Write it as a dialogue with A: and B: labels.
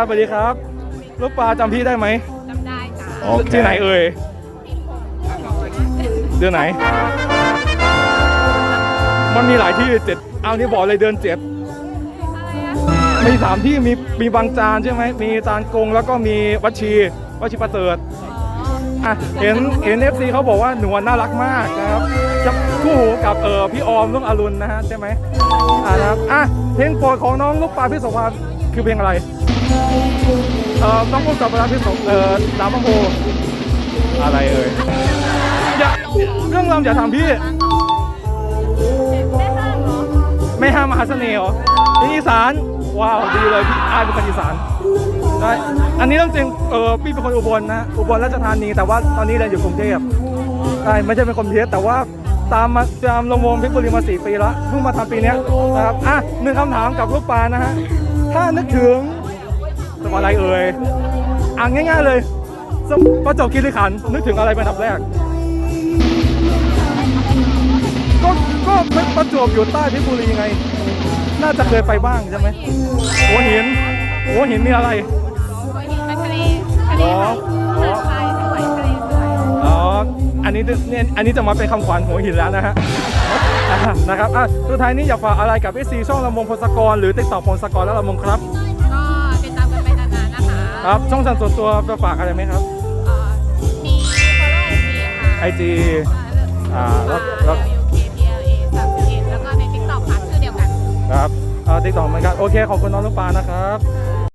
A: สวัสดีครับ ลูกปลาจำพี่ได้ไหม
B: จำได้ค่ะ
C: โอเค
A: ที่ไหนเอ่ยเดือนไหน มันมีหลายที่เจ็ดเอานี่บอกเลยเดือนเจ็ดมีสามที่มีมีบางจานใช่ไหมมีตาลกงแล้วก็มีวัดชีวัดชีประเสริฐอะเห็นเห็นเอฟซีเขาบอกว่าหนูน่ารักมากนะครับจะคู่หูกับเออพี่ออมลูกอรุณนะฮะใช่ไหมอะนะครับอะเพลงโปรดของน้องลูกปลาพี่โสภา คือเพลงอะไรเอ่อต้องพูดกับเวลาพี่สมเอ่อน้ำมะโพอะไรเอ่ยอย่าเรื่องรำอย่าทำพี่ไม่ห้ามมหาเสน่ห์เหรอนี่อีสานว้าวดีเลยพี่อายเป็นคนอีสานได้อันนี้เรื่องจริงเออพี่เป็นคนอุบลนะอุบลราชธานีแต่ว่าตอนนี้เรียนอยู่กรุงเทพใช่ไม่ใช่เป็นคนเพชรแต่ว่าตามมาตามลงวงเพชรบุรีมาสี่ปีละเพิ่งมาทำปีเนี้ยนะครับอะหนึ่งคำถามกับลูกปลานะฮะ ถ้านึกถึงสมอะไรเอ่ยอ่านง่าย ๆเลยสมประจบคีรีขันธ์นึกถึงอะไรเป็นอันดับแรก ก็ก็ประจวบอยู่ใต้เพชรบุรีไง น่าจะเคยไปบ้างใช่ไหมหัวหินหัวหินมีอะไร
B: หัวหินเป็นทะเลทะเล
A: อ๋อ
B: หาดทรายสวยทะเลสวย
A: อ๋อ อันนี้เนี่ยอันนี้จะมาเป็นคำขวัญหัวหินแล้วนะฮะอะนะครับอะสุดท้ายนี้อยากฝากอะไรกับเอซีช่องลำมงพลสกรหรือติ๊กต็อกพลสกรและลำมงครับ
B: ก็ติดตามกันไปนานๆนะคะ
A: ครับช่องทางส่วนตัวจะฝากอะไรไหมครับ
B: เอ่อมี follow IG ค่ะ
A: IG อ่าแล้ว แล้ว
B: UKPLA 31แล้วก็ใน TikTok ค่ะชื่อเดียวกัน
A: ครับติ๊กต็อกเหมือนกันโอเคขอบคุณน้องลูกปลานะครับ
B: ค